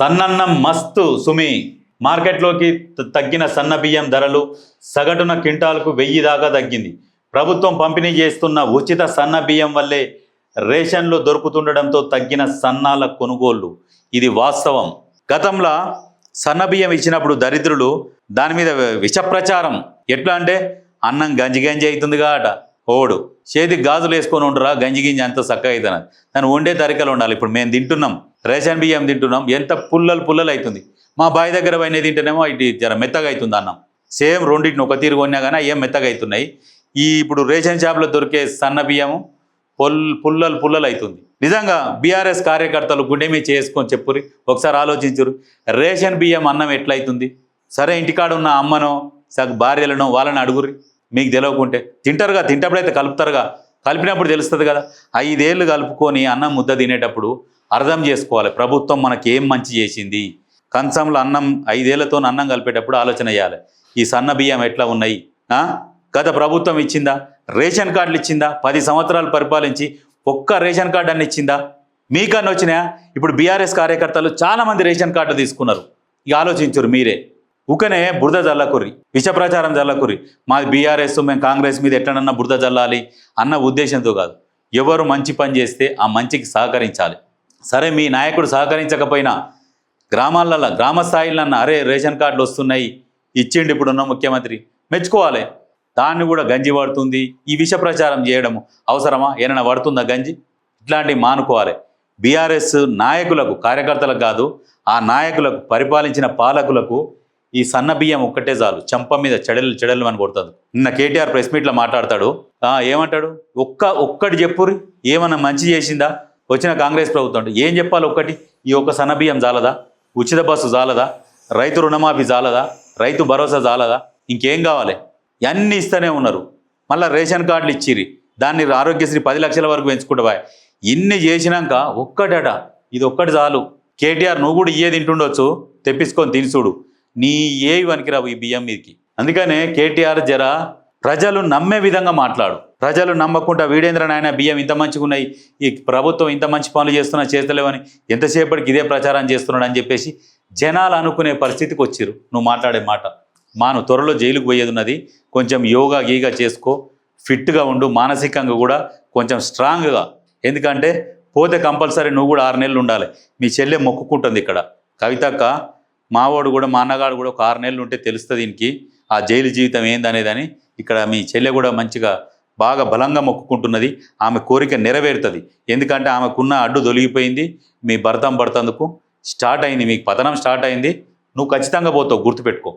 సన్నన్నం మస్తు సుమి. మార్కెట్లోకి తగ్గిన సన్న బియ్యం ధరలు సగటున క్వింటాల్కు వెయ్యి దాకా తగ్గింది. ప్రభుత్వం పంపిణీ చేస్తున్న ఉచిత సన్న బియ్యం వల్లే రేషన్లు దొరుకుతుండడంతో తగ్గిన సన్నాల కొనుగోళ్ళు. ఇది వాస్తవం. గతంలో సన్న బియ్యం ఇచ్చినప్పుడు దరిద్రులు దాని మీద విషప్రచారం. ఎట్లా అంటే అన్నం గంజి గంజి అవుతుందిగా అట. ఓడు చేతికి గాజులు వేసుకొని ఉండరా గంజి గింజి అంత చక్కగా అవుతుంది దాన్ని వండే తరికలు ఉండాలి. ఇప్పుడు మేము తింటున్నాం రేషన్ బియ్యం తింటున్నాం ఎంత పుల్లలు పుల్లలు అవుతుంది మా బావి దగ్గర పైన తింటేనేమో ఇటు జర మెత్తగా అవుతుంది అన్నం. సేమ్ రెండింటిని ఒక తీరు కొన్నా కానీ ఏం మెత్తగా అవుతున్నాయి ఈ ఇప్పుడు రేషన్ షాప్లో దొరికే సన్న బియ్యము పొల్ పుల్లలు పుల్లలు అవుతుంది నిజంగా బీఆర్ఎస్ కార్యకర్తలు గుండె మీద చేసుకొని చెప్పురి ఒకసారి ఆలోచించరు రేషన్ బియ్యం అన్నం ఎట్లయితుంది? సరే ఇంటికాడ ఉన్న అమ్మనో సగ భార్యలను వాళ్ళని అడుగురి మీకు తెలియకుంటే తింటారుగా తింటప్పుడైతే కలుపుతారుగా. కలిపినప్పుడు తెలుస్తుంది కదా. ఐదేళ్ళు కలుపుకొని అన్నం ముద్ద తినేటప్పుడు అర్థం చేసుకోవాలి. ప్రభుత్వం మనకి ఏం మంచి చేసింది? కంచంలో అన్నం ఐదేళ్ళతో అన్నం కలిపేటప్పుడు ఆలోచన చేయాలి. ఈ సన్న బియ్యం ఎట్లా ఉన్నాయి? గత ప్రభుత్వం ఇచ్చిందా? రేషన్ కార్డులు ఇచ్చిందా? పది సంవత్సరాలు పరిపాలించి ఒక్క రేషన్ కార్డు అన్ని ఇచ్చిందా? మీకన్నా వచ్చినాయా? ఇప్పుడు బీఆర్ఎస్ కార్యకర్తలు చాలా మంది రేషన్ కార్డు తీసుకున్నారు. ఇక ఆలోచించురు మీరే. ఊకనే బురద జల్లకుర్రి విష ప్రచారం జల్లకుర్రి మాది బీఆర్ఎస్ మేము కాంగ్రెస్ మీద ఎట్లనన్నా బురద జల్లాలి అన్న ఉద్దేశంతో కాదు. ఎవరు మంచి పని చేస్తే ఆ మంచికి సహకరించాలి. సరే మీ నాయకుడు సహకరించకపోయినా గ్రామాలలో గ్రామ స్థాయిలో అరే రేషన్ కార్డులు వస్తున్నాయి ఇచ్చిండి ఇప్పుడున్న ముఖ్యమంత్రి. మెచ్చుకోవాలి. దాన్ని కూడా గంజి పడుతుంది ఈ విష ప్రచారం చేయడము. అవసరమా? ఏమైనా పడుతుందా గంజి? ఇట్లాంటివి మానుకోవాలి. బీఆర్ఎస్ నాయకులకు కార్యకర్తలకు కాదు ఆ నాయకులకు పరిపాలించిన పాలకులకు ఈ సన్న బియ్యం ఒక్కటే చాలు. చంప మీద చెడలు చెడలు అని కొడుతుంది నిన్న కేటీఆర్ ప్రెస్ మీట్లో మాట్లాడతాడు. ఏమంటాడు? ఒక్క ఒక్కటి చెప్పురి ఏమన్నా మంచి చేసిందా? వచ్చిన కాంగ్రెస్ ప్రభుత్వం ఏం చెప్పాలి ఒక్కటి? ఈ ఒక్క సన్న బియ్యం జాలదా ఉచిత బస్సు జాలదా రైతు రుణమాఫీ జాలదా రైతు భరోసా జాలదా ఇంకేం కావాలి? అన్నీ ఇస్తూనే ఉన్నారు. మళ్ళీ రేషన్ కార్డులు ఇచ్చిరి దాన్ని ఆరోగ్యశ్రీ పది లక్షల వరకు పెంచుకుంటావా ఇన్ని చేసినాక ఒక్కటట. ఇది ఒక్కటి చాలు. కేటీఆర్ నువ్వు కూడా ఇయ్యే తింటుండొచ్చు. తెప్పించుకొని తిని చూడు. నీ ఏవి వనికిరావు ఈ బియ్యం మీదకి? అందుకనే కేటీఆర్ జర ప్రజలు నమ్మే విధంగా మాట్లాడు. ప్రజలు నమ్మకుండా వీడేంద్ర నాయన బియ్యం ఇంత మంచిగా ఉన్నాయి ఈ ప్రభుత్వం ఇంత మంచి పనులు చేస్తున్నా చేస్తలేవని ఎంతసేపటికి ఇదే ప్రచారం చేస్తున్నాడు అని చెప్పేసి జనాలు అనుకునే పరిస్థితికి వచ్చిర్రు. నువ్వు మాట్లాడే మాట మాను. త్వరలో జైలుకు పోయేది ఉన్నది. కొంచెం యోగా గీగా చేసుకో. ఫిట్గా ఉండు. మానసికంగా కూడా కొంచెం స్ట్రాంగ్గా. ఎందుకంటే పోతే కంపల్సరీ నువ్వు కూడా ఆరు నెలలు ఉండాలి. మీ చెల్లె మొక్కుకుంటుంది ఇక్కడ. కవితక్క మావాడు కూడా మా అన్నగాడు కూడా ఒక ఆరు నెలలు ఉంటే తెలుస్తుంది దీనికి. ఆ జైలు జీవితం ఏందనేదని ఇక్కడ మీ చెల్లె కూడా మంచిగా బాగా బలంగా మొక్కుకుంటున్నది. ఆమె కోరిక నెరవేరుతుంది. ఎందుకంటే ఆమెకున్న అడ్డు తొలగిపోయింది మీ భర్తం పడుతందుకు స్టార్ట్ అయింది. మీకు పతనం స్టార్ట్ అయింది. నువ్వు ఖచ్చితంగా పోతావు గుర్తుపెట్టుకో.